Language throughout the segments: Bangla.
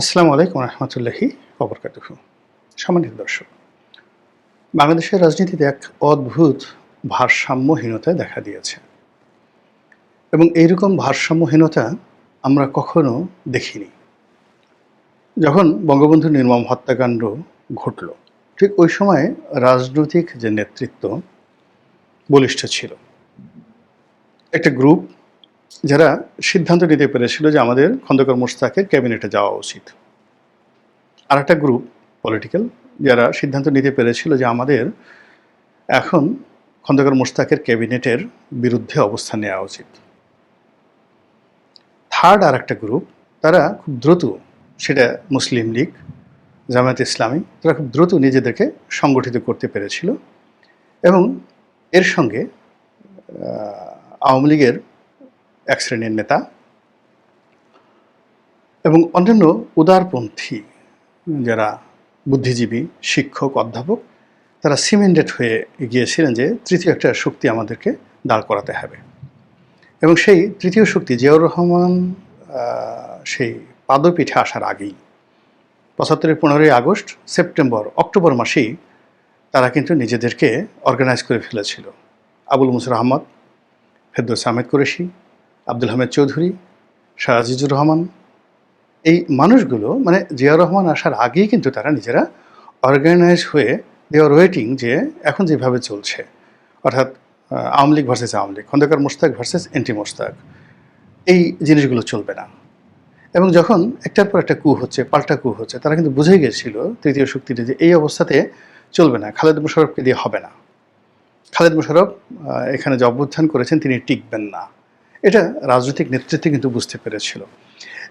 আসসালামু আলাইকুম রহমতুল্লাহি অবরকাতুহ সম্মানিত দর্শক, বাংলাদেশের রাজনীতিতে এক অদ্ভুত ভারসাম্যহীনতা দেখা দিয়েছে। এবং এইরকম ভারসাম্যহীনতা আমরা কখনো দেখিনি। যখন বঙ্গবন্ধু নির্মম হত্যাকাণ্ড ঘটল, ঠিক ওই সময় রাজনৈতিক যে নেতৃত্ব, বলিষ্ঠ ছিল। একটা গ্রুপ যারা সিদ্ধান্ত নিতে পেরেছিল যে আমাদের খন্দকার মোশতাকের ক্যাবিনেটে যাওয়া উচিত। আর একটা গ্রুপ পলিটিক্যাল যারা সিদ্ধান্ত নিতে পেরেছিল যে আমাদের এখন খন্দকার মোশতাকের ক্যাবিনেটের বিরুদ্ধে অবস্থান নেওয়া উচিত। থার্ড আর একটা গ্রুপ তারা খুব দ্রুত সেটা মুসলিম লীগ, জামায়াত ইসলামী, তারা খুব দ্রুত নিজেদেরকে সংগঠিত করতে পেরেছিল এবং এর সঙ্গে আওয়ামী লীগের এক শ্রেণির নেতা এবং অন্যান্য উদারপন্থী যারা বুদ্ধিজীবী, শিক্ষক, অধ্যাপক, তারা সিমেন্টেড হয়ে গিয়েছিলেন যে তৃতীয় একটা শক্তি আমাদেরকে দাঁড় করাতে হবে। এবং সেই তৃতীয় শক্তি জিয়াউর রহমান সেই পাদপীঠে আসার আগেই, পঁচাত্তরের পনেরোই আগস্ট, সেপ্টেম্বর, অক্টোবর মাসেই তারা কিন্তু নিজেদেরকে অর্গানাইজ করে ফেলেছিল। আবুল মুসুর আহমদ, ফেরদৌস আহমেদ কুরেশি আব্দুল হামিদ চৌধুরী, শাহ আজিজুর রহমান। এই মানুষগুলো মানে জিয়াউর রহমান আসার আগেই কিন্তু তারা নিজেরা অর্গানাইজ হয়ে দে আর ওয়েটিং যে এখন যেভাবে চলছে। অর্থাৎ Awami League versus Awami League, Khondaker Mostaq versus anti Mostaq এই জিনিসগুলো চলবে না। এবং যখন একটার পর একটা কু হচ্ছে, পাল্টা কু হচ্ছে, তারা কিন্তু বুঝে গেছিল, তৃতীয় শক্তিটি যে এই অবস্থাতে চলবে না, খালেদ মুশারফকে দিয়ে হবে না। খালেদ মুশারফ এখানে যে অভ্যুত্থান করেছেন, তিনি টিকবেন না। এটা রাজনৈতিক নেতৃত্বে কিন্তু বুঝতে পেরেছিল।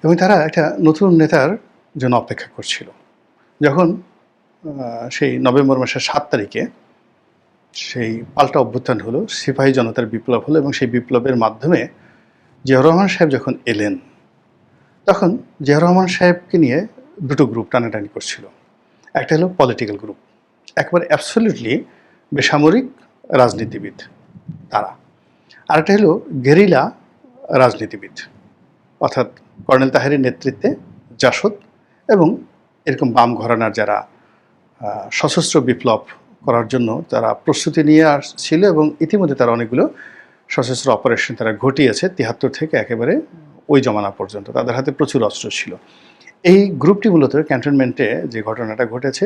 এবং তারা একটা নতুন নেতার জন্য অপেক্ষা করছিল। যখন সেই নভেম্বর মাসের সাত তারিখে সেই পাল্টা অভ্যুত্থান হলো, সিপাহী জনতার বিপ্লব হলো এবং সেই বিপ্লবের মাধ্যমে জিয়াউর রহমান সাহেব যখন এলেন, তখন জিয়াউর রহমান সাহেবকে নিয়ে দুটো গ্রুপ টানাটানি করছিল। একটা হলো পলিটিক্যাল গ্রুপ একবার অ্যাবসলিউটলি বেসামরিক রাজনীতিবিদ তারা। আরেকটা হলো গেরিলা রাজনীতিবিদ। অর্থাৎ কর্নেল তাহেরের নেতৃত্বে জাসদ এবং এরকম বাম ঘরানার যারা সশস্ত্র বিপ্লব করার জন্য তারা প্রস্তুতি নিয়ে আসছিল এবং ইতিমধ্যে তারা অনেকগুলো সশস্ত্র অপারেশন তারা ঘটিয়েছে তিয়াত্তর থেকে একেবারে ওই জমানা পর্যন্ত। তাদের হাতে প্রচুর অস্ত্র ছিল। এই গ্রুপটি মূলত ক্যান্টনমেন্টে যে ঘটনাটা ঘটেছে,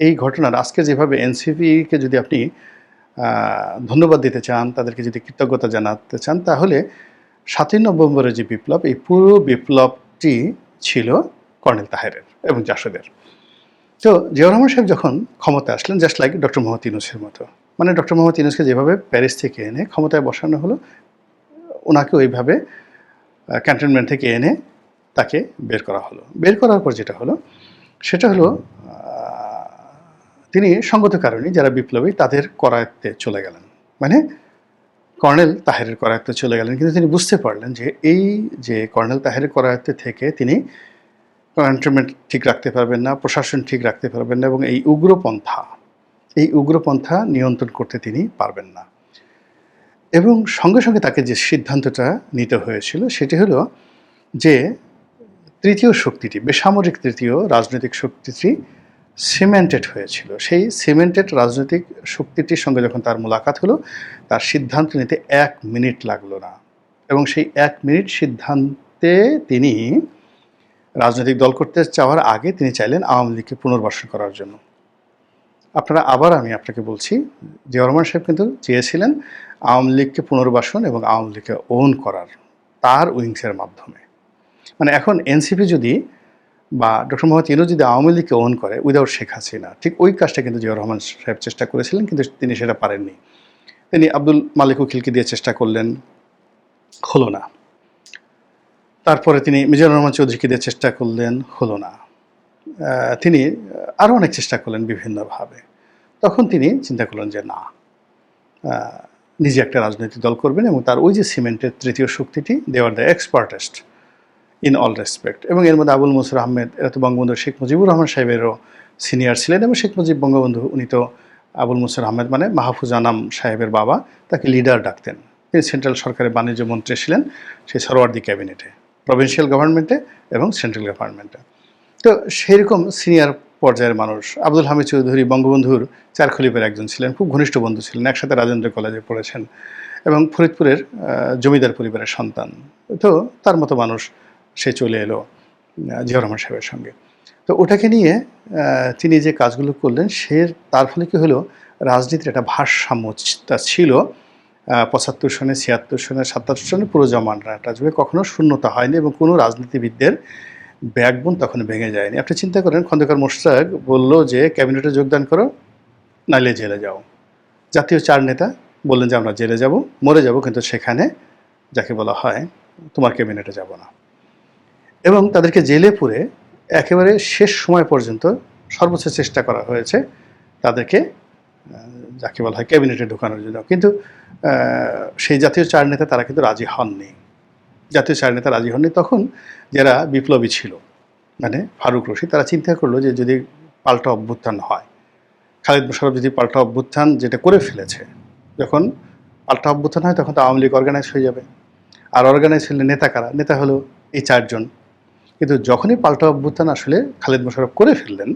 এই ঘটনার আজকে যেভাবে এনসিপিকে যদি আপনি ধন্যবাদ দিতে চান, তাদেরকে যদি কৃতজ্ঞতা জানাতে চান, তাহলে সাতই নভেম্বরের যে বিপ্লব, এই পুরো বিপ্লবটি ছিল কর্নেল তাহেরের এবং জাসদের তো জিয়াউর রহমান সাহেব যখন ক্ষমতা আসলেন জাস্ট লাইক ডক্টর মোহাম্মদ ইউনুসের মতো মানে ডক্টর মোহাম্মদ ইউনুসকে যেভাবে প্যারিস থেকে এনে ক্ষমতায় বসানো হলো, ওনাকে ওইভাবে ক্যান্টনমেন্ট থেকে এনে তাকে বের করা হলো। বের করার পর যেটা হলো, সেটা হলো তিনি সঙ্গত কারণে যারা বিপ্লবী তাদের করায়ত্তে চলে গেলেন। মানে কর্নেল তাহেরের করায়ত্তে চলে গেলেন। কিন্তু তিনি বুঝতে পারলেন যে এই যে কর্নেল তাহেরের করায়ত্তে থেকে তিনি কন্ট্রোলমেন্ট ঠিক রাখতে পারবেন না, প্রশাসন ঠিক রাখতে পারবেন না এবং এই উগ্রপন্থা এই উগ্রপন্থা নিয়ন্ত্রণ করতে তিনি পারবেন না। এবং সঙ্গে সঙ্গে তাকে যে সিদ্ধান্তটা নিতে হয়েছিল সেটি হলো যে তৃতীয় শক্তিটি, বেসামরিক তৃতীয় রাজনৈতিক শক্তিটি সিমেন্টেড হয়েছিল। সেই সিমেন্টেড রাজনৈতিক শক্তিটির সঙ্গে যখন তার মোলাকাত হলো, তার সিদ্ধান্ত নিতে এক মিনিট লাগল না। এবং সেই এক মিনিট সিদ্ধান্তে তিনি রাজনৈতিক দল করতে চাওয়ার আগে তিনি চাইলেন আওয়ামী লীগকে পুনর্বাসন করার জন্য। আপনারা আবার আমি আপনাকে বলছি জিয়া রহমান সাহেব কিন্তু চেয়েছিলেন আওয়ামী লীগকে পুনর্বাসন এবং আওয়ামী লীগকে ওন করার, তার উইংসের মাধ্যমে। মানে এখন এনসিপি যদি বা ডক্টর মোহাম্মদ ইনু যদি আওয়ামী লীগকে ওন করে উইদাউট শেখ হাসিনা, ঠিক ওই কাজটা কিন্তু জিয়া রহমান সাহেব চেষ্টা করেছিলেন, কিন্তু তিনি সেটা পারেননি। তিনি আব্দুল মালিক উকিলকে দিয়ে চেষ্টা করলেন, হলো না। তারপরে তিনি মিজানুর রহমান চৌধুরীকে দিয়ে চেষ্টা করলেন, হলো না। তিনি আরও অনেক চেষ্টা করলেন বিভিন্নভাবে। তখন তিনি চিন্তা করলেন যে না নিজে একটা রাজনৈতিক দল করবেন এবং তার ওই যে সিমেন্টের তৃতীয় শক্তিটি they are the expertest in all respect এবং এর মধ্যে আবুল মসুর আহমেদ, এরা তো বঙ্গবন্ধু শেখ মুজিবুর রহমান সাহেবেরও সিনিয়র ছিলেন এবং শেখ মুজিব বঙ্গবন্ধু, উনি তো আবুল মসুর আহমেদ মানে মাহফুজ আনাম সাহেবের বাবা, তাকে লিডার ডাকতেন। তিনি সেন্ট্রাল সরকারের বাণিজ্য মন্ত্রী ছিলেন সেই সরওয়ার্দি ক্যাবিনেটে প্রভিন্সিয়াল গভর্নমেন্টে এবং সেন্ট্রাল গভর্নমেন্টে তো সেরকম সিনিয়র পর্যায়ের মানুষ, আব্দুল হামিদ চৌধুরী বঙ্গবন্ধুর চার খলিফের একজন ছিলেন, খুব ঘনিষ্ঠ বন্ধু ছিলেন, একসাথে রাজেন্দ্র কলেজে পড়েছেন এবং ফরিদপুরের জমিদার পরিবারের সন্তান। তো তার মতো মানুষ সে চলে এলো আহ, জিয়াউর রহমান সাহেবের সঙ্গে। তো ওটাকে নিয়ে তিনি যে কাজগুলো করলেন সে তার ফলে কী হলো রাজনীতির একটা ভারসাম্যতা ছিল পঁচাত্তর সনে ছিয়াত্তর সনে সাতাত্তর সনে পুরো জমানাটা জুড়ে কখনো শূন্যতা হয়নি এবং কোনো রাজনীতিবিদদের ব্যাকবোন তখন ভেঙে যায়নি। আপনি চিন্তা করেন খন্দকার মোশতাক বলল যে ক্যাবিনেটে যোগদান করো নাইলে জেলে যাও। জাতীয় চার নেতা বললেন যে আমরা জেলে যাব মরে যাব কিন্তু সেখানে যাকে বলা হয় তোমার ক্যাবিনেটে যাব না। এবং তাদেরকে জেলে পুরে একেবারে শেষ সময় পর্যন্ত সর্বোচ্চ চেষ্টা করা হয়েছে তাদেরকে যাকে বলা হয় ক্যাবিনেটে ঢোকানোর জন্য। কিন্তু সেই জাতীয় চার নেতা তারা কিন্তু রাজি হননি। জাতীয় চার নেতা রাজি হননি তখন যারা বিপ্লবী ছিল মানে ফারুক রশিদ, তারা চিন্তা করল যে যদি পাল্টা অভ্যুত্থান হয়, খালিদ মোশারফ যদি পাল্টা অভ্যুত্থান যেটা করে ফেলেছে, যখন পাল্টা অভ্যুত্থান হয় তখন তো আওয়ামী লীগ অর্গানাইজ হয়ে যাবে। আর অর্গানাইজ হলে নেতা কারা? নেতা হলো এই চারজন। কিন্তু যখনই পাল্টা অভ্যুত্থান আসলে খালেদ মোশারফ করে ফেললেন,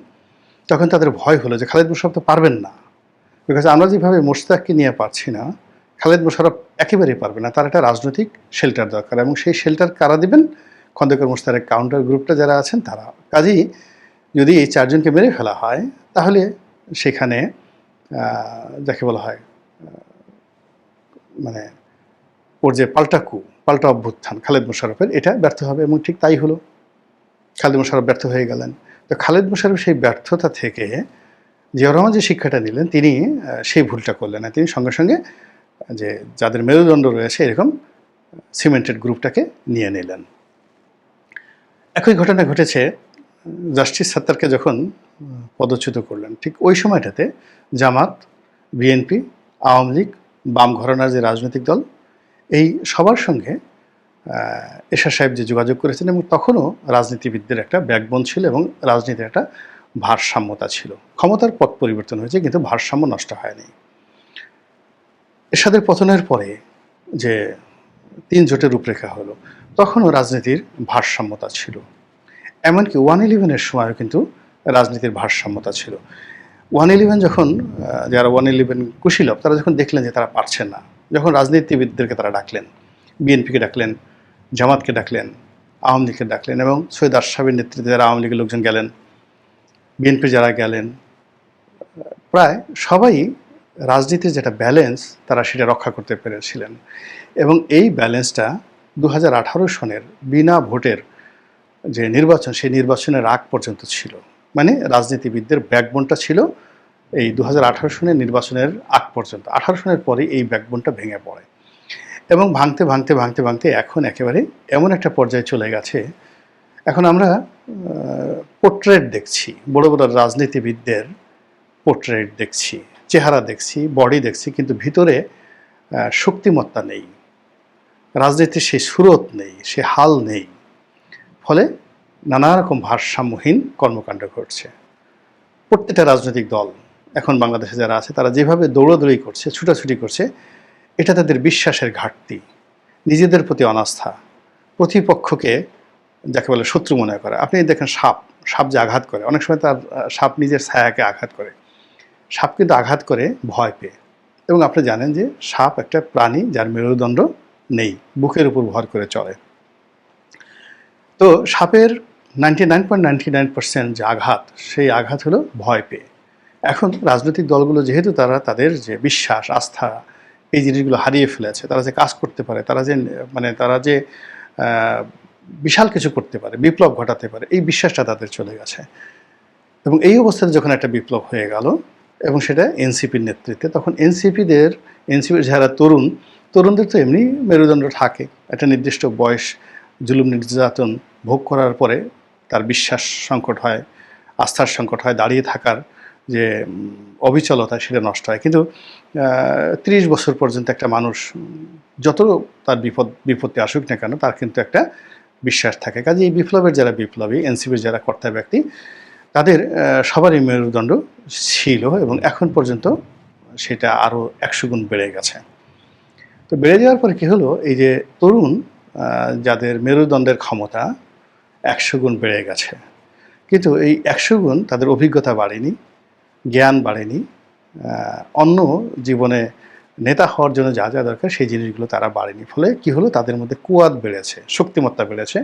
তখন তাদের ভয় হলো যে খালেদ মোশারফ তো পারবেন না। বিকজ আমরা যেভাবে মোশতাককে নিয়ে পারছি না, খালেদ মোশারফ একেবারেই পারবে না। তার একটা রাজনৈতিক শেল্টার দরকার এবং সেই শেল্টার কারা দিবেন? খন্দকার মোশতারের কাউন্টার গ্রুপটা যারা আছেন তারা। কাজেই যদি এই চারজনকে মেরে ফেলা হয়, তাহলে সেখানে যাকে বলা হয় মানে ওর যে পাল্টা কু পাল্টা অভ্যুত্থান খালেদ মোশারফের এটা ব্যর্থ হবে এবং ঠিক তাই হলো। খালেদ মোশারফ ব্যর্থ হয়ে গেলেন। তো খালেদ মোশারফ সেই ব্যর্থতা থেকে জিয়াউর রহমান যে শিক্ষাটা নিলেন তিনি সেই ভুলটা করলেন। না তিনি সঙ্গে সঙ্গে, যে যাদের মেরুদণ্ড রয়েছে, এরকম সিমেন্টেড গ্রুপটাকে নিয়ে নিলেন। একই ঘটনা ঘটেছে, জাস্টিস সাত্তারকে যখন পদচ্যুত করলেন। ঠিক ওই সময়টাতে জামাত, বিএনপি, আওয়ামী লীগ, বাম ঘরানার যে রাজনৈতিক দল, এই সবার সঙ্গে এরশাদ সাহেব যে যোগাযোগ করেছেন এবং তখনও রাজনীতিবিদদের একটা ব্যাকবোন ছিল এবং রাজনীতির একটা ভারসাম্যতা ছিল। ক্ষমতার পথ পরিবর্তন হয়েছে, কিন্তু ভারসাম্য নষ্ট হয়নি। এরশাদের পতনের পরে যে তিন জোটের রূপরেখা হলো, তখনও রাজনীতির ভারসাম্যতা ছিল। এমনকি ওয়ান ইলেভেনের সময়ও কিন্তু রাজনীতির ভারসাম্যতা ছিল। ওয়ান ইলেভেন যখন যারা ওয়ান ইলেভেন কুশীলভ, তারা যখন দেখলেন যে তারা পারছেন না, যখন রাজনীতিবিদদেরকে তারা ডাকলেন বিএনপিকে ডাকলেন, জামাতকে ডাকলেন, আওয়ামী লীগকে ডাকলেন এবং সৈয়দ আশরাফের নেতৃত্বে যারা আওয়ামী লীগের লোকজন গেলেন, বিএনপি যারা গেলেন, প্রায় সবাই রাজনীতির যেটা ব্যালেন্স তারা সেটা রক্ষা করতে পেরেছিলেন এবং এই ব্যালেন্সটা দু হাজার আঠারো সনের বিনা ভোটের যে নির্বাচন, সেই নির্বাচনের আগ পর্যন্ত ছিল। মানে রাজনীতিবিদদের ব্যাকবোনটা ছিল এই দু সনের নির্বাচনের আগ পর্যন্ত। আঠারো সনের পরে এই ব্যাকবোনটা ভেঙে পড়ে। এবং ভাঙতে ভাঙতে ভাঙতে ভাঙতে এখন একেবারে এমন একটা পর্যায়ে চলে গেছে। এখন আমরা পোর্ট্রেট দেখছি, বড় বড় রাজনীতিবিদদের পোর্ট্রেট দেখছি, চেহারা দেখছি বডি দেখছি, কিন্তু ভিতরে শক্তিমত্তা নেই। রাজনীতির সেই সুরত নেই, সে হাল নেই। ফলে নানা রকম ভারসাম্যহীন কর্মকাণ্ড ঘটছে। প্রত্যেকটা রাজনৈতিক দল, এখন বাংলাদেশে যারা আছে, তারা যেভাবে দৌড়াদৌড়ি করছে, ছুটাছুটি করছে এটা তাদের বিশ্বাসের ঘাটতি, নিজেদের প্রতি অনাস্থা, প্রতিপক্ষকে যাকে বলে শত্রু মনে করে। আপনি দেখেন সাপ সাপ যে আঘাত করে, অনেক সময় তার সাপ নিজের ছায়াকে আঘাত করে। সাপ কিন্তু আঘাত করে ভয় পেয়ে। এবং আপনি জানেন যে সাপ একটা প্রাণী যার মেরুদণ্ড নেই, বুকের উপর ভর করে চলে। তো সাপের ninety nine point ninety nine percent যে আঘাত, সেই আঘাত হলো ভয় পেয়ে। এখন রাজনৈতিক দলগুলো যেহেতু তারা তাদের যে বিশ্বাস, আস্থা এই জিনিসগুলো হারিয়ে ফেলেছে, তারা যে কাজ করতে পারে, তারা যে মানে তারা যে বিশাল কিছু করতে পারে, বিপ্লব ঘটাতে পারে, এই বিশ্বাসটা তাদের চলে গেছে। এবং এই অবস্থাতে যখন একটা বিপ্লব হয়ে গেল এবং সেটা এনসিপির নেতৃত্বে, তখন এনসিপিদের, এনসিপির যারা তরুণ, তরুণদের তো এমনি মেরুদণ্ড থাকে। একটা নির্দিষ্ট বয়স, জুলুম নির্যাতন ভোগ করার পরে তার বিশ্বাস সংকট হয়, আস্থার সংকট হয়, দাঁড়িয়ে থাকার যে অবিচলতা সেটা নষ্ট হয়। কিন্তু ত্রিশ বছর পর্যন্ত একটা মানুষ, যত তার বিপদ, বিপত্তি আসুক না কেন, তার কিন্তু একটা বিশ্বাস থাকে। কাজে এই বিপ্লবের যারা বিপ্লবী, এনসিপির যারা কর্তা ব্যক্তি, তাদের সবারই মেরুদণ্ড ছিল এবং এখন পর্যন্ত সেটা আরও একশো গুণ বেড়ে গেছে। তো বেড়ে যাওয়ার পরে কী হলো, এই যে তরুণ যাদের মেরুদণ্ডের ক্ষমতা একশো গুণ বেড়ে গেছে। কিন্তু এই একশো গুণ তাদের অভিজ্ঞতা বাড়েনি। জ্ঞান বাড়েনি। অন্য জীবনে নেতা হওয়ার জন্য যা যা দরকার সেই জিনিসগুলো তারা বাড়েনি। ফলে কি হলো? তাদের মধ্যে কুয়াদ বেড়েছে, শক্তিমত্তা বেড়েছে।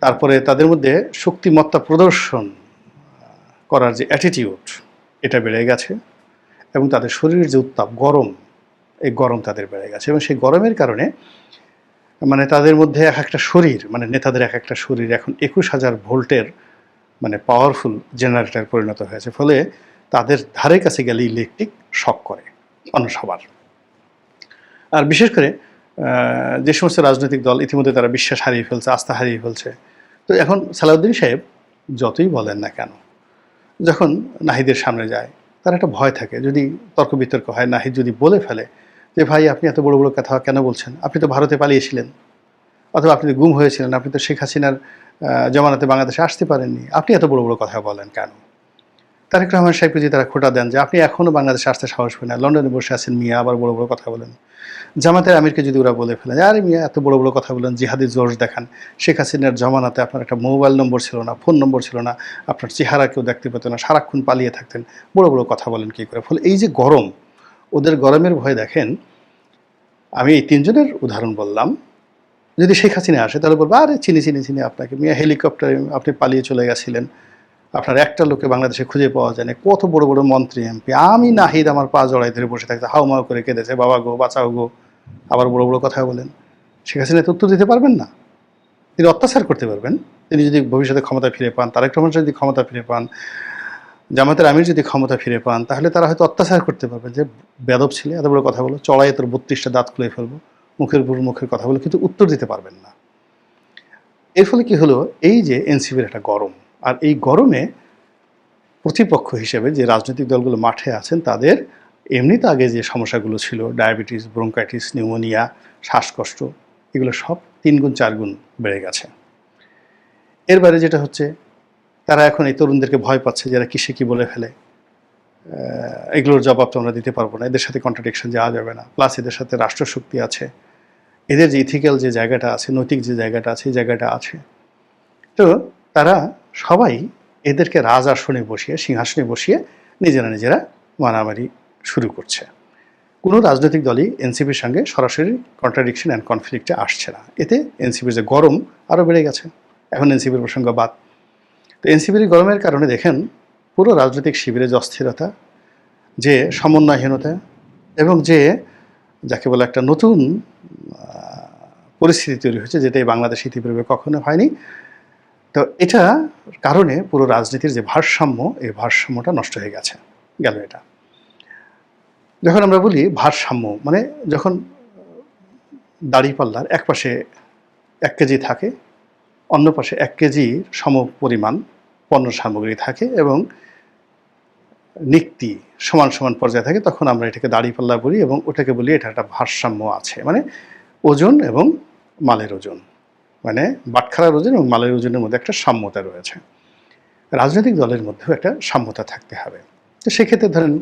তারপরে তাদের মধ্যে শক্তিমত্তা প্রদর্শন করার যে অ্যাটিটিউড এটা বেড়ে গেছে এবং তাদের শরীরের যে উত্তাপ, গরম, এই গরম তাদের বেড়ে গেছে এবং সেই গরমের কারণে মানে তাদের মধ্যে এক একটা শরীর মানে নেতাদের এক একটা শরীর এখন একুশ হাজার ভোল্টের মানে পাওয়ারফুল জেনারেটর পরিণত হয়েছে। ফলে তাদের ধারে কাছে গেলে ইলেকট্রিক শক করে অন্য সবার। আর বিশেষ করে যে সমস্ত রাজনৈতিক দল ইতিমধ্যে তারা বিশ্বাস হারিয়ে ফেলছে, আস্থা হারিয়ে ফেলছে। তো এখন সালাউদ্দিন সাহেব যতই বলেন না কেন, যখন নাহিদের সামনে যায়, তার একটা ভয় থাকে। যদি তর্ক বিতর্ক হয়, নাহিদ যদি বলে ফেলে যে, ভাই, আপনি এত বড় বড় কথা কেন বলছেন? আপনি তো ভারতে পালিয়েছিলেন। অথবা আপনি তো গুম হয়েছিলেন। আপনি তো শেখ হাসিনার জমানাতে বাংলাদেশে আসতে পারেননি। আপনি এত বড় বড় কথা বলেন কেন? তারেক রহমান সাহেবকে যদি তারা খোটা দেন যে আপনি এখনও বাংলাদেশে আসতে সাহস পান না, লন্ডনে বসে আছেন মিয়া, আবার বড় বড় কথা বলেন। জামাতের আমিরকে যদি ওরা বলে ফেলেন, আরে মিয়া, এত বড় বড় কথা বলেন, জিহাদি জোশ দেখান। শেখ হাসিনার জমানাতে আপনার একটা মোবাইল নম্বর ছিল না, ফোন নম্বর ছিল না, আপনার চেহারা কেউ দেখতে পেত না, সারাক্ষণ পালিয়ে থাকতেন, বড় বড় কথা বলেন কী করে? ফলে এই যে গরম, ওদের গরমের ভয় দেখেন, আমি এই তিনজনের উদাহরণ বললাম। যদি শেখ হাসিনা আসে, তাহলে বলব, আরে, চিনি চিনি চিনি আপনাকে। মিয়া, হেলিকপ্টারে আপনি পালিয়ে চলে গেছিলেন। আপনার একটা লোকে বাংলাদেশে খুঁজে পাওয়া যায় না কত বড় বড় মন্ত্রী এমপি। আমি নাহিদ আমার পা জড়াই ধরে বসে থাকতে হাউমাউ করে কেঁদেছে, বাবা গো, বাঁচাও গো। আবার বড় বড় কথা বলেন। শেখ হাসিনা উত্তর দিতে পারবেন না। তিনি অত্যাচার করতে পারবেন। তিনি যদি ভবিষ্যতে ক্ষমতা ফিরে পান, তারেক রহমান যদি ক্ষমতা ফিরে পান, জামাতের আমির যদি ক্ষমতা ফিরে পান, তাহলে তারা হয়তো অত্যাচার করতে পারবেন যে, বেদব ছিলে, এত বড় কথা বলো, চড়াই তোর বত্রিশটা দাঁত খুলে ফেলব। মুখের উপর মুখের কথা বলে কিন্তু উত্তর দিতে পারবেন না। এর ফলে কি হলো? এই যে এনসিপির একটা গরম, আর এই গরমে প্রতিপক্ষ হিসেবে যে রাজনৈতিক দলগুলো মাঠে আছেন, তাদের এমনিতে আগে যে সমস্যাগুলো ছিল, ডায়াবেটিস, ব্রঙ্কাইটিস, নিউমোনিয়া, শ্বাসকষ্ট, এগুলো সব তিন গুণ, চার গুণ বেড়ে গেছে। এর বাইরে যেটা হচ্ছে, তারা এখন এই তরুণদেরকে ভয় পাচ্ছে, যারা কিসে কী বলে ফেলে। এগুলোর জবাব তো আমরা দিতে পারব না। এদের সাথে কন্ট্রাডিকশন যাওয়া যাবে না। প্লাস এদের সাথে রাষ্ট্রশক্তি আছে। এদের যে ইথিক্যাল যে জায়গাটা আছে, নৈতিক যে জায়গাটা আছে, এই জায়গাটা আছে। তো তারা সবাই এদেরকে রাজ আসনে বসিয়ে, সিংহাসনে বসিয়ে নিজেরা নিজেরা মারামারি শুরু করছে। কোনো রাজনৈতিক দলই এনসিপির সঙ্গে সরাসরি কন্ট্রাডিকশন অ্যান্ড কনফ্লিক্টে আসছে না। এতে এনসিপির যে গরম আরও বেড়ে গেছে। এখন এনসিপির প্রসঙ্গ বাদ। তো এনসিপির গরমের কারণে দেখেন পুরো রাজনৈতিক শিবিরে যে অস্থিরতা, যে সমন্বয়হীনতা এবং যে যাকে বলে একটা নতুন পরিস্থিতি তৈরি হয়েছে যেটা এই বাংলাদেশ ইতিপূর্বে কখনো হয়নি। তো এটা কারণে পুরো রাজনীতির যে ভারসাম্য, এই ভারসাম্যটা নষ্ট হয়ে গেছে, গেল এটা। যখন আমরা বলি ভারসাম্য মানে যখন দাড়িপাল্লার এক পাশে এক কেজি থাকে, অন্য পাশে এক কেজির সম পরিমাণ পণ্য সামগ্রী থাকে এবং নিক্তি সমান সমান পর্যায়ে থাকে, তখন আমরা এটাকে দাড়িপাল্লা বলি এবং ওটাকে বলি এটা একটা ভারসাম্য আছে। মানে ওজন এবং মালের ওজন। মানে বাটখারার ওজন এবং মালের ওজনের মধ্যে একটা সাম্যতা রয়েছে। রাজনৈতিক দলের মধ্যেও একটা সাম্যতা থাকতে হবে। তো সেক্ষেত্রে ধরেন,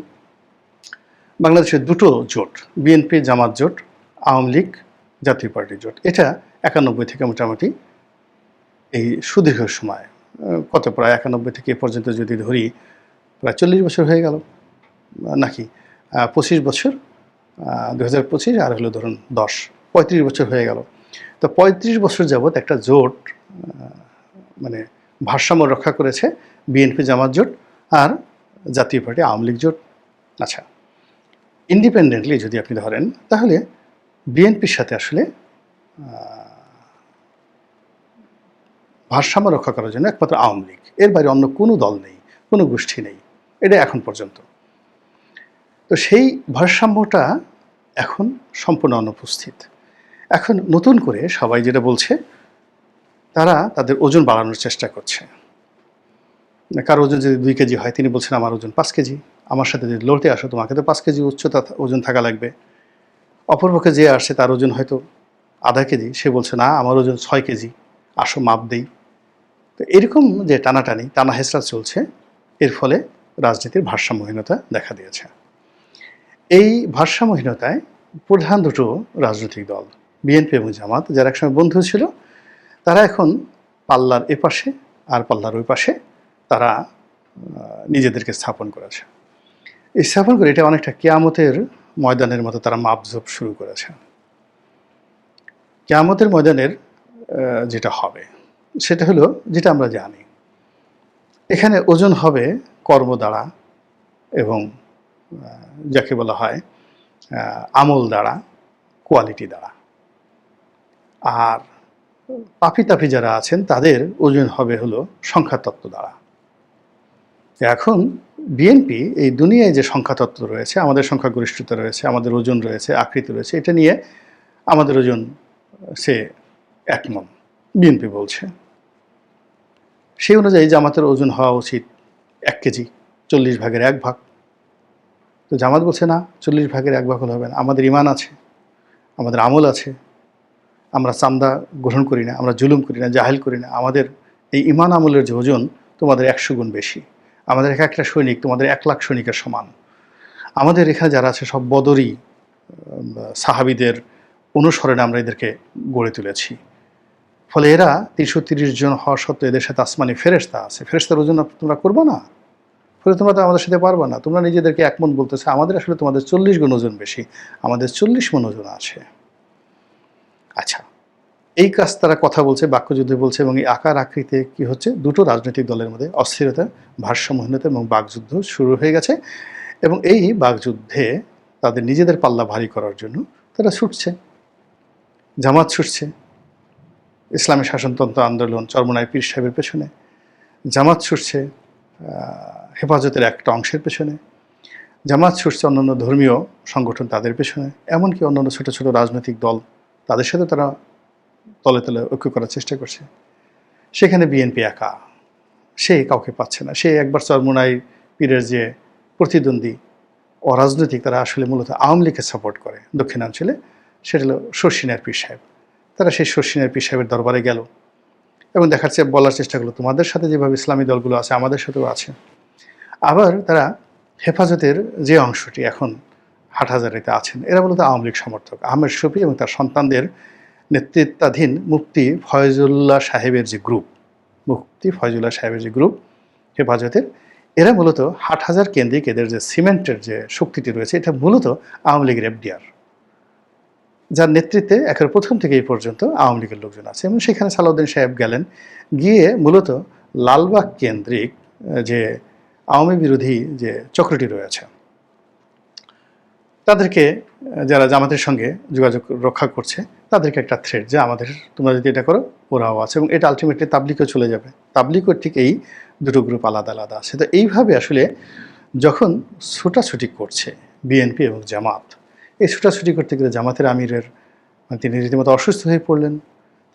বাংলাদেশের দুটো জোট, বিএনপি জামাত জোট, আওয়ামী লীগ জাতীয় পার্টি জোট। এটা একানব্বই থেকে মোটামুটি এই সুদীর্ঘ সময় কত, প্রায় একানব্বই থেকে এ পর্যন্ত যদি ধরি প্রায় চল্লিশ বছর হয়ে গেল নাকি। পঁচিশ বছর দু হাজার পঁচিশ আর হলো ধরুন দশ, পঁয়ত্রিশ বছর হয়ে গেল। তো পঁয়ত্রিশ বছর যাবৎ একটা জোট মানে ভারসাম্য রক্ষা করেছে বিএনপি জামাত জোট আর জাতীয় পার্টি আওয়ামী লীগ জোট। আচ্ছা ইন্ডিপেন্ডেন্টলি যদি আপনি ধরেন, তাহলে বিএনপির সাথে আসলে ভারসাম্য রক্ষা করার জন্য একমাত্র আওয়ামী লীগ। এর বাইরে অন্য কোনো দল নেই, কোনো গোষ্ঠী নেই। এটা এখন পর্যন্ত। তো সেই ভারসাম্যটা এখন সম্পূর্ণ অনুপস্থিত। এখন নতুন করে সবাই যেটা বলছে, তারা তাদের ওজন বাড়ানোর চেষ্টা করছে। কারও ওজন যদি দুই কেজি হয়, তিনি বলছেন, আমার ওজন পাঁচ কেজি। আমার সাথে যদি লড়তে আসো, তোমাকে তো পাঁচ কেজি উচ্চতা ওজন থাকা লাগবে। অপরপক্ষে যে আসছে, তার ওজন হয়তো আধা কেজি। সে বলছে, না, আমার ওজন ছয় কেজি। আসো, মাপ দেই। তো এরকম যে টানাটানি, টানা হেসরা চলছে, এর ফলে রাজনীতির ভারসাম্যহীনতা দেখা দিয়েছে। এই ভারসাম্যহীনতায় প্রধান দুটো রাজনৈতিক দল, বিএনপি এবং জামাত, যারা একসময় বন্ধু ছিল, তারা এখন পাল্লার এপাশে আর পাল্লার ওই পাশে তারা নিজেদেরকে স্থাপন করেছে। স্থাপন করে এটা অনেকটা কেয়ামতের ময়দানের মতো তারা মাপজোপ শুরু করেছে। কেয়ামতের ময়দানের যেটা হবে, সেটা হলো, যেটা আমরা জানি, এখানে ওজন হবে কর্ম দ্বারা এবং যাকে বলা হয় আমল দ্বারা কোয়ালিটি দ্বারা আর পাপি তাপি যারা আছেন, তাদের ওজন হবে হলো সংখ্যাতত্ত্ব দ্বারা এখন বিএনপি এই দুনিয়ায় যে সংখ্যাতত্ত্ব রয়েছে, আমাদের সংখ্যাগরিষ্ঠতা রয়েছে, আমাদের ওজন রয়েছে, আকৃতি রয়েছে, এটা নিয়ে আমাদের ওজন, সে এক মন বিএনপি বলছে। সেই অনুযায়ী জামাতের ওজন হওয়া উচিত এক কেজি, চল্লিশ ভাগের এক ভাগ। তো জামাত বলছে, না, চল্লিশ ভাগের এক ভাগ হলে হবে না। আমাদের ইমান আছে, আমাদের আমল আছে। আমরা চান্দা গ্রহণ করি না, আমরা জুলুম করি না, জাহেল করি না। আমাদের এই ইমান আমলের যে ওজন, তোমাদের একশো গুণ বেশি। আমাদের এক একটা সৈনিক তোমাদের এক লাখ সৈনিকের সমান। আমাদের এখানে যারা আছে, সব বদরি সাহাবিদের অনুসরণে আমরা এদেরকে গড়ে তুলেছি। ফলে এরা তিনশো তিরিশ জন হওয়া সত্ত্বেও এদের সাথে আসমানি ফেরেস্তা আছে। ফেরেস্তার ওজন তোমরা করব না। ফলে তোমরা তো আমাদের সাথে পারবে না। তোমরা নিজেদেরকে একমন বলতেছে, আমাদের আসলে তোমাদের চল্লিশ গুণ ওজন বেশি। আমাদের চল্লিশ মন ওজন আছে। আচ্ছা এই কাজ তারা কথা বলছে, বাক্যযুদ্ধে বলছে এবং এই আকার আকৃতিতে কি হচ্ছে? দুটো রাজনৈতিক দলের মধ্যে অস্থিরতা, ভারসাম্যহীনতা এবং বাকযুদ্ধ শুরু হয়ে গেছে। এবং এই বাকযুদ্ধে তাদের নিজেদের পাল্লা ভারী করার জন্য তারা ছুটছে। জামাত ছুটছে। ইসলামী শাসনতন্ত্র আন্দোলন চরমনায় পীর সাহেবের পেছনে, জামাত ছুটছে হেফাজতের একটা অংশের পেছনে, জামাত ছুটছে অন্যান্য ধর্মীয় সংগঠন তাদের পেছনে, এমনকি অন্যান্য ছোট ছোট রাজনৈতিক দল তাদের সাথে তারা তলে তলে ঐক্য করার চেষ্টা করছে। সেখানে বিএনপি একা, সে কাউকে পাচ্ছে না। সে একবার চরমোনাই পীরের যে প্রতিদ্বন্দ্বী, অরাজনৈতিক, তারা আসলে মূলত আওয়ামী লীগকে সাপোর্ট করে দক্ষিণাঞ্চলে, সেটা হলো শর্ষিনার পীর সাহেব। তারা সেই শর্ষিনের পীর সাহেবের দরবারে গেল এবং দেখার চেয়ে বলার চেষ্টা করল, তোমাদের সাথে যেভাবে ইসলামী দলগুলো আছে, আমাদের সাথেও আছে। আবার তারা হেফাজতের যে অংশটি এখন হাটহাজারিতে আছেন, এরা মূলত আওয়ামী লীগ সমর্থক। আহমেদ শফি এবং তার সন্তানদের নেতৃত্বাধীন মুফতি ফয়জুল্লাহ সাহেবের যে গ্রুপ, মুফতি ফয়জুল্লাহ সাহেবের যে গ্রুপ হেফাজতের, এরা মূলত হাট হাজার কেন্দ্রিক এদের যে সিমেন্টের যে শক্তিটি রয়েছে, এটা মূলত আওয়ামী লীগের এফডিআর। যার নেতৃত্বে একের প্রথম থেকে এই পর্যন্ত আওয়ামী লীগের লোকজন আছে। এবং সেখানে সালাউদ্দিন সাহেব গেলেন, গিয়ে মূলত লালবাগ কেন্দ্রিক যে আওয়ামী বিরোধী যে চক্রটি রয়েছে, তাদেরকে যারা জামাতের সঙ্গে যোগাযোগ রক্ষা করছে, তাদেরকে একটা থ্রেড যে আমাদের, তোমরা যদি এটা করো, ওরাও আছে এবং এটা আলটিমেটলি তাবলিকেও চলে যাবে। তাবলিকও ঠিক এই দুটো গ্রুপ আলাদা আলাদা আছে। তো এইভাবে আসলে যখন ছুটাছুটি করছে বিএনপি এবং জামাত এই ছুটাছুটি করতে গেলে জামাতের আমিরের মানে তিনি রীতিমতো অসুস্থ হয়ে পড়লেন,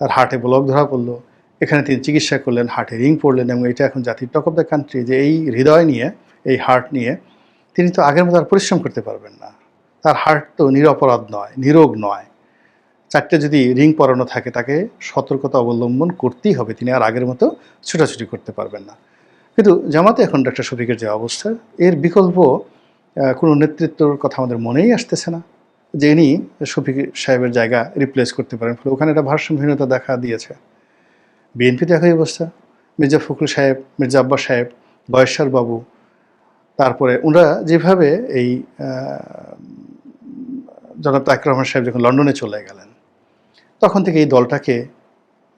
তার হার্টে ব্লক ধরা পড়ল, এখানে তিনি চিকিৎসা করলেন, হার্টে রিং পড়লেন এবং এটা এখন জাতির টক অফ দ্য কান্ট্রি যে এই হৃদয় নিয়ে, এই হার্ট নিয়ে তিনি তো আগের মতো আর পরিশ্রম করতে পারবেন না। তার হার্ট তো নিরপরাধ নয়, নিরোগ নয়। চারটে যদি রিং পরানো থাকে তাকে সতর্কতা অবলম্বন করতেই হবে, তিনি আর আগের মতো ছুটাছুটি করতে পারবেন না। কিন্তু জামাতে এখন ডক্টর শফিকের যে অবস্থা, এর বিকল্প কোনো নেতৃত্বর কথা আমাদের মনেই আসতেছে না। যে ইনি সাহেবের জায়গা রিপ্লেস করতে পারেন। ফলে ওখানে একটা ভারসাম্যহীনতা দেখা দিয়েছে। বিএনপিতে একই অবস্থা। মির্জা ফখরুল সাহেব, মির্জা আব্বাস সাহেব বয়েশ্বর বাবু, তারপরে ওনারা যেভাবে এই জনাব তাক রহমান সাহেব যখন লন্ডনে চলে গেলেন, তখন থেকে এই দলটাকে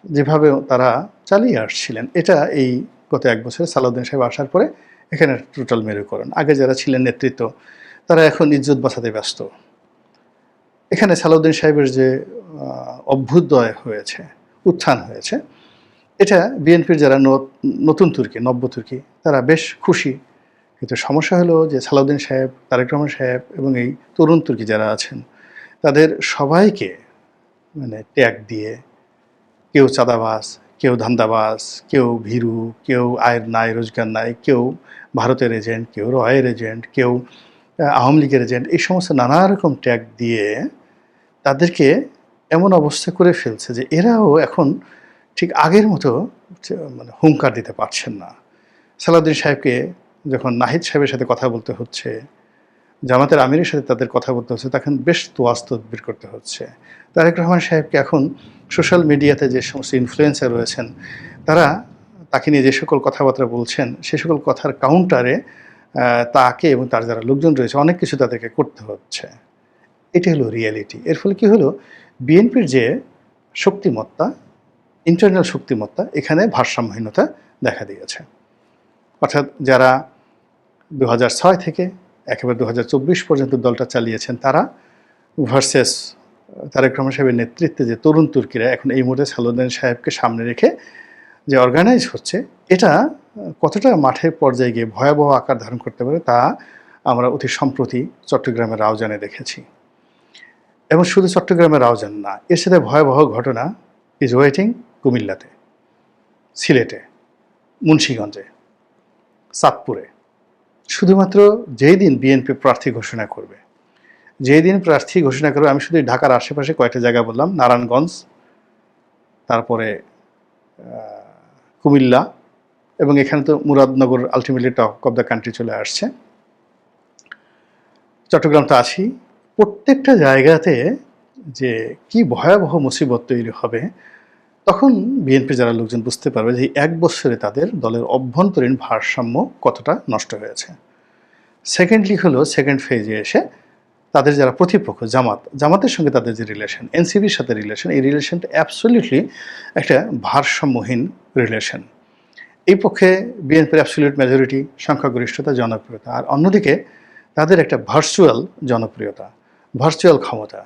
যেভাবে তারা চালিয়ে আসছিলেন, এটা এই গত এক বছরে সালাউদ্দিন সাহেব আসার পরে এখানে টোটাল মেরু করেন আগে যারা ছিলেন নেতৃত্ব, তারা এখন ইজ্জত বাঁচাতে ব্যস্ত। এখানে সালাউদ্দিন সাহেবের যে অভ্যুদয় হয়েছে, উত্থান হয়েছে, এটা বিএনপির যারা নতুন তুর্কি, নব্য তুর্কি, তারা বেশ খুশি। কিন্তু সমস্যা হলো যে সালাউদ্দিন সাহেব, তারেক রহমান সাহেব এবং এই তরুণ তুর্কি যারা আছেন, তাদের সবাইকে মানে ট্যাগ দিয়ে কেউ চাঁদাবাস কেউ ধান্দাবাস কেউ ভীরু, কেউ আয়ের নাই, রোজগার নাই, কেউ ভারতের এজেন্ট, কেউ রয়ের এজেন্ট, কেউ আওয়ামী লীগের এজেন্ট এই সমস্ত নানা রকম ট্যাগ দিয়ে তাদেরকে এমন অবস্থা করে ফেলছে যে এরাও এখন ঠিক আগের মতো মানে হুঙ্কার দিতে পারছেন না। সালাউদ্দিন সাহেবকে যখন নাহিদ সাহেবের সাথে কথা বলতে হচ্ছে, জামাতের আমিরের সাথে তাদের কথা বলতে হচ্ছে, তখন বেশ তোয়াজ তদবির করতে হচ্ছে। তারেক রহমান সাহেবকে এখন সোশ্যাল মিডিয়াতে যে সমস্ত ইনফ্লুয়েন্সার রয়েছেন, তারা তাকে নিয়ে যে সকল কথাবার্তা বলছেন, সে সকল কথার কাউন্টারে তাকে এবং তার যারা লোকজন রয়েছে, অনেক কিছু তাদেরকে করতে হচ্ছে। এটি হলো রিয়েলিটি এর ফলে কি হলো? বিএনপির যে শক্তিমত্তা ইন্টারনাল শক্তিমত্তা, এখানে ভারসাম্যহীনতা দেখা দিয়েছে। অর্থাৎ যারা দু ছয় থেকে একেবারে দু হাজার চব্বিশ পর্যন্ত দলটা চালিয়েছেন, তারা ভার্সেস তারেক রহমান সাহেবের নেতৃত্বে যে তরুণ তুর্কিরা, এখন এই মুহূর্তে সালুদ্দিন সাহেবকে সামনে রেখে যে অর্গানাইজ হচ্ছে, এটা কতটা মাঠের পর্যায়ে গিয়ে ভয়াবহ আকার ধারণ করতে পারে তা আমরা অতি সম্প্রতি চট্টগ্রামের রাউজানে দেখেছি। এবং শুধু চট্টগ্রামের রাউজান না, এর সাথে ভয়াবহ ঘটনা ইজ ওয়েটিং কুমিল্লাতে, সিলেটে, মুন্সীগঞ্জে চাঁদপুরে শুধুমাত্র যেই দিন বিএনপি প্রার্থী ঘোষণা করবে, যেই দিন প্রার্থী ঘোষণা করবে, আমি শুধু ঢাকার আশেপাশে কয়েকটা জায়গা বললাম, নারায়ণগঞ্জ, তারপরে কুমিল্লা এবং এখানে তো Muradnagar ultimately top of the country চলে আসছে। চট্টগ্রাম তো আছি প্রত্যেকটা জায়গাতে যে কি ভয়াবহ মুসিবত তৈরি হবে, তখন বিএনপি যারা লোকজন বুঝতে পারবে যে এক বছরে তাদের দলের অভ্যন্তরীণ ভারসাম্য কতটা নষ্ট হয়েছে। সেকেন্ডলি হলো সেকেন্ড ফেজে এসে তাদের যারা প্রতিপক্ষ, জামাত, জামাতের সঙ্গে তাদের যে রিলেশন এনসিবির সাথে রিলেশন এই রিলেশনটা অ্যাবসলিউটলি একটা ভারসাম্যহীন রিলেশন এই পক্ষে বিএনপির অ্যাবসলিউট মেজরিটি সংখ্যাগরিষ্ঠতা, জনপ্রিয়তা, আর অন্যদিকে তাদের একটা ভার্চুয়াল জনপ্রিয়তা ভার্চুয়াল ক্ষমতা।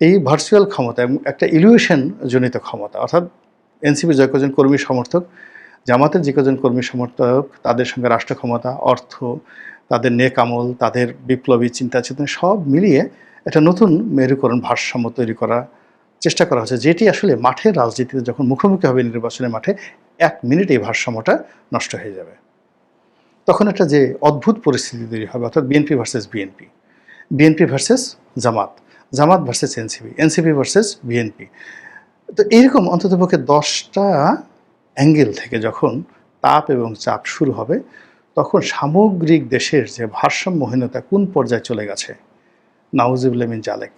এই ভার্চুয়াল ক্ষমতা এবং একটা ইলিউশন জনিত ক্ষমতা, অর্থাৎ এনসিপির যে কজন কর্মী সমর্থক, জামাতের যে কজন কর্মী সমর্থক, তাদের সঙ্গে রাষ্ট্র ক্ষমতা অর্থ তাদের নেক আমল, তাদের বিপ্লবী চিন্তা চেতনা সব মিলিয়ে একটা নতুন মেরুকরণ ভারসাম্য তৈরি করা চেষ্টা করা হচ্ছে, যেটি আসলে মাঠের রাজনীতিতে যখন মুখোমুখি হবে নির্বাচনের মাঠে, এক মিনিট এই ভারসাম্যটা নষ্ট হয়ে যাবে। তখন একটা যে অদ্ভুত পরিস্থিতি তৈরি হবে, অর্থাৎ BNP versus BNP BNP versus Jamaat Jamaat versus NCP NCP versus BNP তো এইরকম অন্ততপক্ষে দশটা অ্যাঙ্গেল থেকে যখন তাপ এবং চাপ শুরু হবে তখন সামগ্রিক দেশের যে ভারসাম্যহীনতা কোন পর্যায়ে চলে গেছে? নাউজিবুল্লামিন জালেক।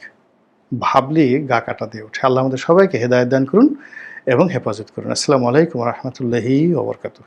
ভাবলি গা কাটা দিয়ে ওঠে। আল্লাহ আমাদের সবাইকে হেদায়ত দান করুন এবং হেফাজত করুন। আসসালামু আলাইকুম রহমতুল্লাহি ওবরকাতুহ